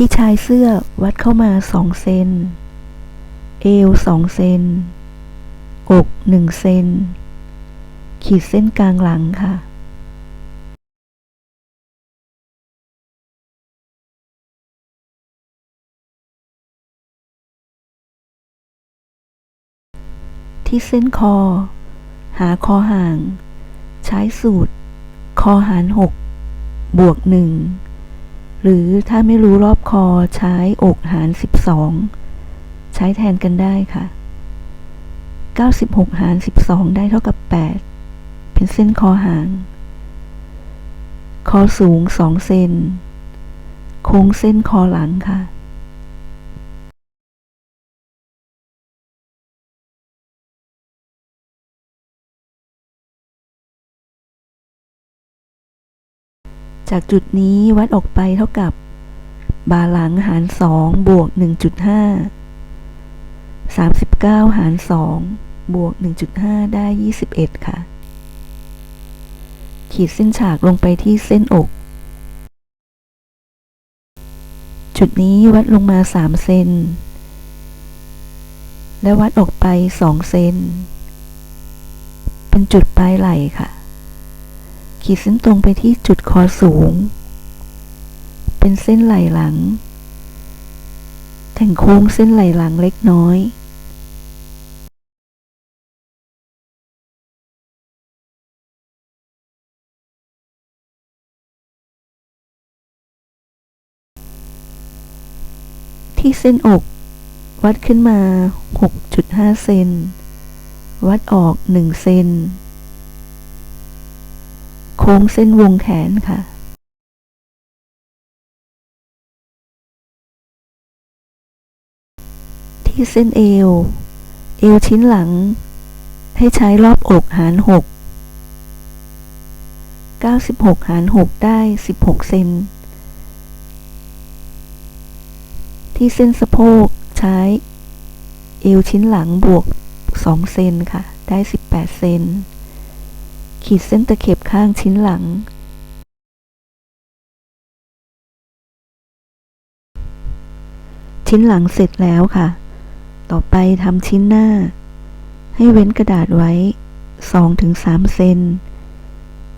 ที่ชายเสื้อวัดเข้ามาสองเซน เอวสองเซน อกหนึ่งเซน ขีดเส้นกลางหลังค่ะที่เส้นคอ หาคอห่าง ใช้สูตร คอหารหกบวกหนึ่ง หรือถ้าไม่รู้รอบคอใช้อกหาร 12 ใช้แทนกันได้ค่ะ 96 หาร 12 ได้เท่ากับ 8 เป็นเส้นคอหาง คอสูง 2 เซน โค้งเส้นคอหลังค่ะ จากจุดนี้วัดออกไปเท่ากับบาหลังหาร2บวก1.5 39หาร2บวก1.5ได้21ค่ะ ขีดเส้นฉากลงไปที่เส้นอก จุดนี้วัดลงมา3เซนและวัดออกไป2เซนเป็นจุดปลายไหล่ค่ะ ขีดเส้นตรงไปที่จุดคอสูง เป็นเส้นไหล่หลัง แต่งโค้งเส้นไหล่หลังเล็กน้อยที่เส้นอก วัดขึ้นมา 6.5 เซน วัดออก 1 เซน ค้งเส้นวงแขนค่ะที่เส้นเอว เอวชิ้นหลัง ให้ใช้รอบอกหาร 6 96 หาร 6 ได้ 16 เซน ที่เส้นสะโพกใช้ เอวชิ้นหลังบวก 2 เซนค่ะ ได้ 18 เซน ขีดเส้นตะเข็บข้างชิ้นหลัง ชิ้นหลังเสร็จแล้วค่ะ ต่อไปทำชิ้นหน้า ให้เว้นกระดาษไว้ 2-3 เซน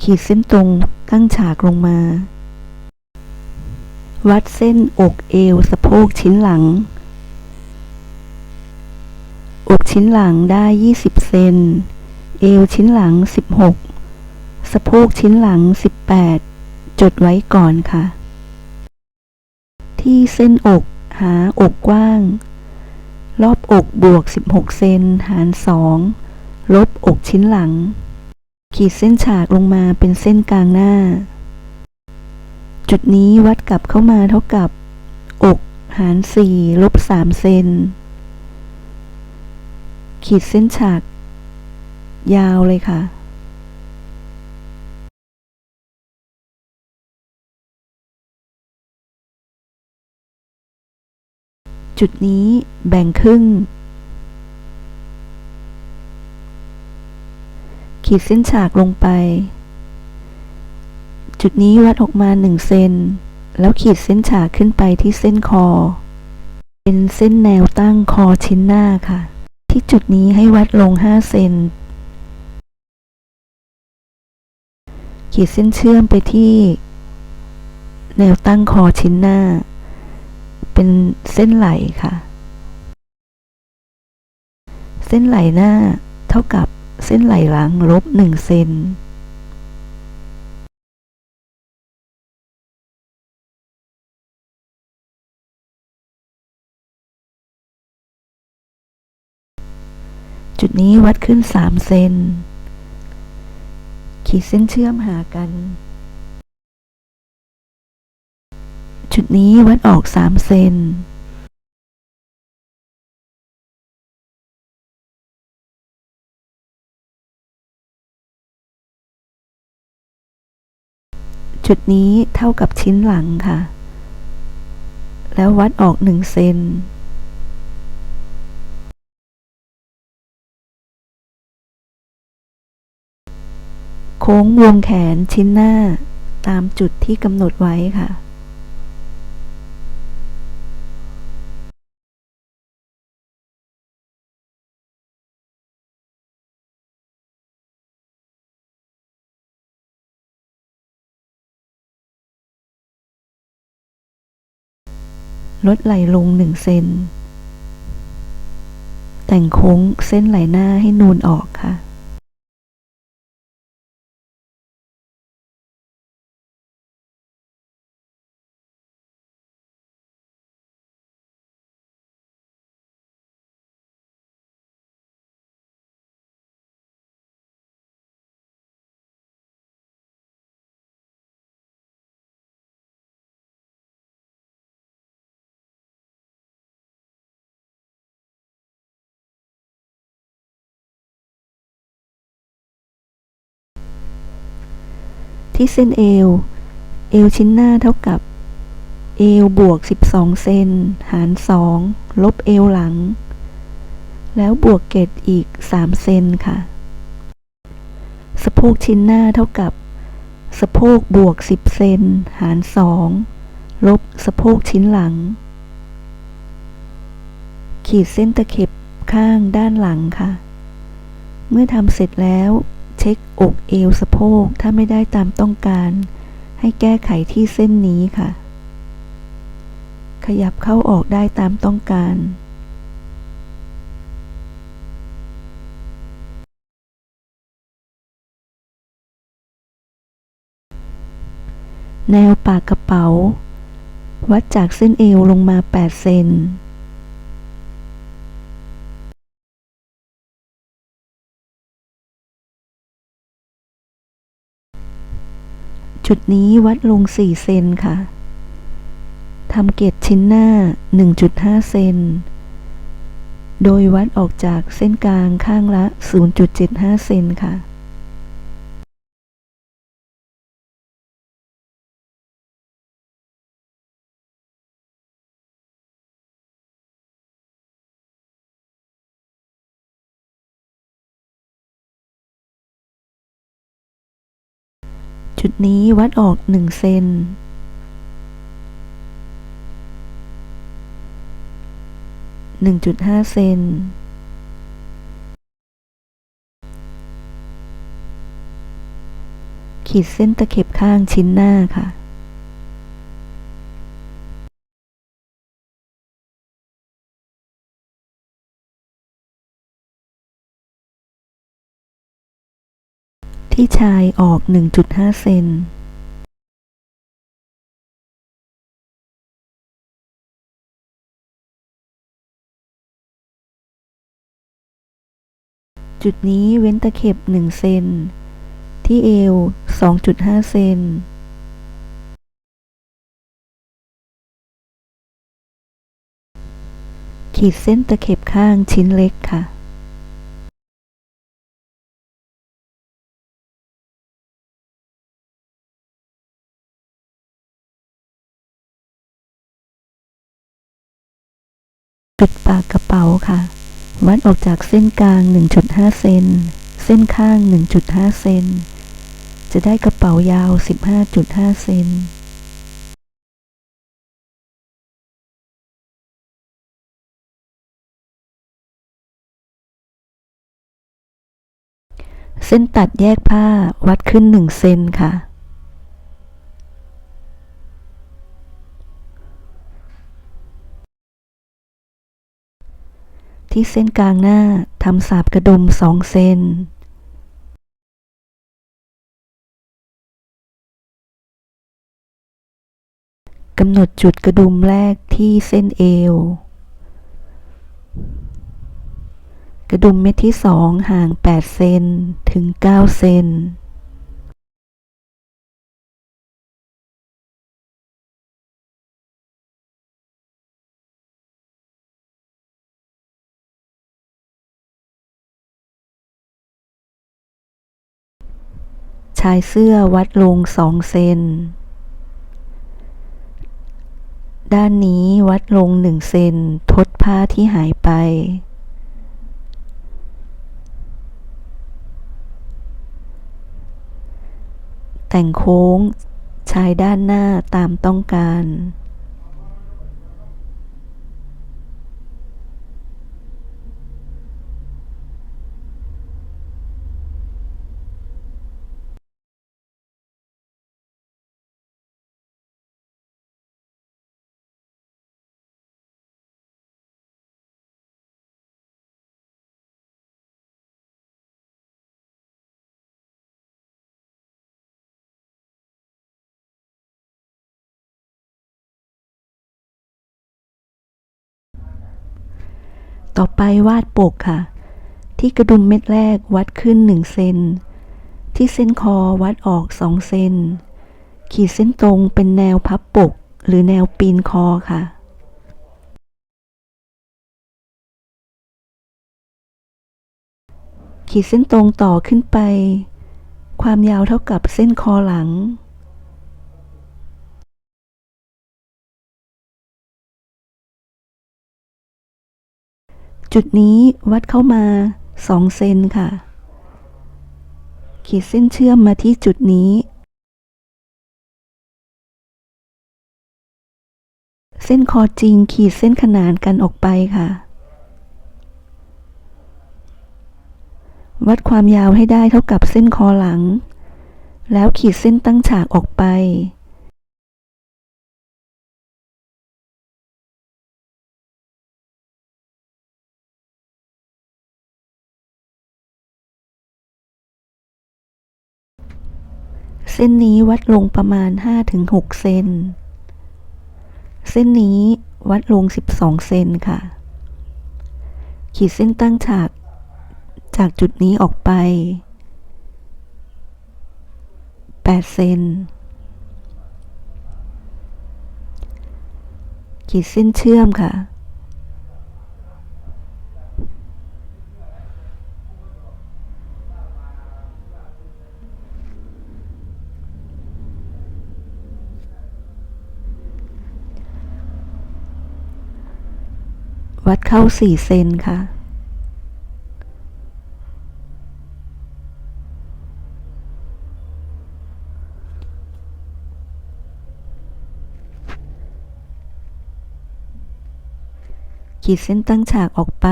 ขีดเส้นตรงตั้งฉากลงมา วัดเส้นอกเอวสะโพกชิ้นหลัง อกชิ้นหลังได้ 20 เซนเอวชิ้นหลัง 16 สะโพกชิ้นหลัง 18 จดไว้ก่อนค่ะ ที่เส้นอกหาอกกว้าง รอบอกบวก 16 เซนหาร 2 ลบอกชิ้นหลัง ขีดเส้นฉากลงมาเป็นเส้นกลางหน้า จุดนี้วัดกลับเข้ามาเท่ากับ อกหาร 4 ลบ 3 เซนขีดเส้นฉาก ยาวเลยค่ะ จุดนี้แบ่งครึ่ง ขีดเส้นฉากลงไป จุดนี้วัดออกมา 1 เซน แล้วขีดเส้นฉากขึ้นไปที่เส้นคอ เป็นเส้นแนวตั้งคอชิ้นหน้าค่ะ ที่จุดนี้ให้วัดลง 5 เซน ขีดเส้นเชื่อมไปที่ แนวตั้งคอชิ้นหน้า เป็นเส้นไหลค่ะ เส้นไหลหน้าเท่ากับเส้นไหลหลังลบ1เซนจุดนี้วัดขึ้น3เซน ขีดเส้นเชื่อมหากัน จุดนี้วัดออก 3 เซนจุดนี้เท่ากับชิ้นหลังค่ะ แล้ววัดออก 1 เซนโค้งวงแขนชิ้นหน้าตามจุดที่กำหนดไว้ค่ะ ลดไหลลงหนึ่งเซนแต่งโค้งเส้นไหลหน้าให้นูนออกค่ะ ที่เส้นเอว เอวชิ้นหน้าเท่ากับเอวบวก 12 เซน หาร 2 ลบเอวหลัง แล้วบวกเกตอีก 3 เซนค่ะ สะโพกชิ้นหน้าเท่ากับ สะโพกบวก 10 เซน หาร 2 ลบสะโพกชิ้นหลัง ขีดเส้นตะเข็บข้างด้านหลังค่ะ เมื่อทำเสร็จแล้ว ช็คอกเอวสะโพกถ้าไม่ได้ตามต้องการ ให้แก้ไขที่เส้นนี้ค่ะ ขยับเข้าออกได้ตามต้องการแนวปากกระเป๋า วัดจากเส้นเอวลงมา 8 เซน จุดนี้วัดลง 4 เซนค่ะทำเกตชิ้นหน้า 1.5 เซน โดยวัดออกจากเส้นกลางข้างละ 0.75 เซนค่ะ จุดนี้วัดออก 1 เซน หนึ่งจุดห้าเซน ขีดเส้นตะเข็บข้างชิ้นหน้าค่ะ ที่ชายออก 1.5 เซนจุดนี้เว้นตะเข็บ 1 เซน ที่เอว 2.5 เซน ขีดเส้นตะเข็บข้างชิ้นเล็กค่ะ ปากกระเป๋าค่ะ วัดออกจากเส้นกลาง 1.5 เซน เส้นข้าง 1.5 เซน จะได้กระเป๋ายาว 15.5 เซนเส้นตัดแยกผ้าวัดขึ้น 1 เซนค่ะ ที่เส้นกลางหน้าทำสาบกระดุม2เซนกำหนดจุดกระดุมแรกที่เส้นเอว กระดุมเม็ดที่2ห่าง 8 เซนถึง 9 เซน ชายเสื้อวัดลง2เซน ด้านนี้วัดลง1เซนทดผ้าที่หายไปแต่งโค้ง ชายด้านหน้าตามต้องการ ต่อไปวาดปกค่ะ ที่กระดุมเม็ดแรกวัดขึ้น1เซนที่เส้นคอวัดออก2เซนขีดเส้นตรงเป็นแนวพับปก หรือแนวปีนคอค่ะขีดเส้นตรงต่อขึ้นไป ความยาวเท่ากับเส้นคอหลัง จุดนี้วัดเข้ามา2เซนค่ะ ขีดเส้นเชื่อมมาที่จุดนี้ เส้นคอจริงขีดเส้นขนานกันออกไปค่ะ วัดความยาวให้ได้เท่ากับเส้นคอหลัง แล้วขีดเส้นตั้งฉากออกไป ส้นนี้วัดลงประมาณ 5-6 เซน เส้นนี้วัดลง 12 เซนค่ะ ขีดเส้นตั้งฉากจากจุดนี้ออกไป 8 เซน ขีดเส้นเชื่อมค่ะ วัดเข้าสี่เซนค่ะ ขีดเส้นตั้งฉากออกไป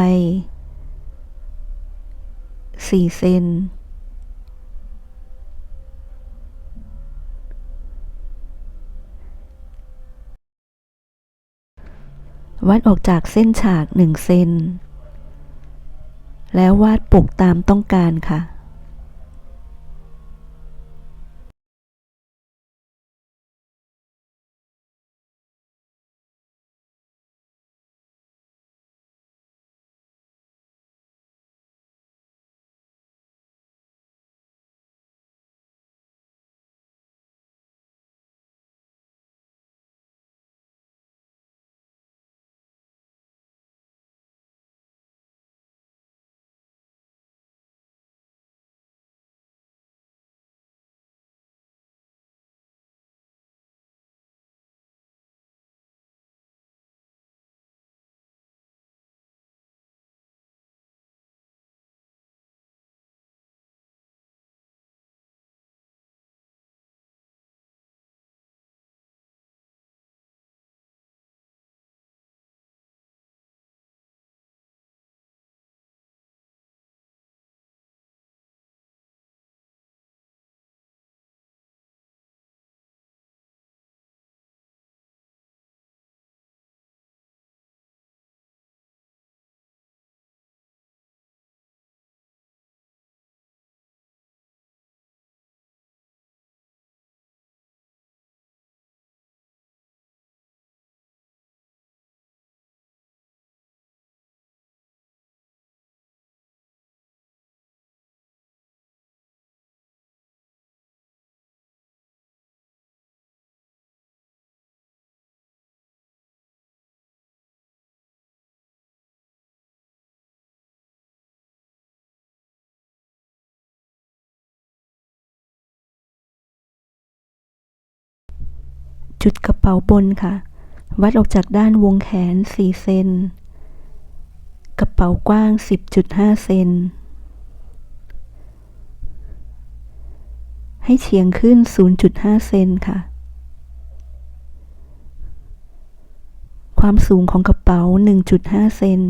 สี่เซน วัดออกจากเส้นฉากหนึ่งเซน แล้ววาดปกตามต้องการค่ะ จุดกระเป๋าบนค่ะ วัดออกจากด้านวงแขน 4 เซน กระเป๋ากว้าง 10.5 เซน ให้เฉียงขึ้น 0.5 เซนค่ะ ความสูงของกระเป๋า 1.5 เซน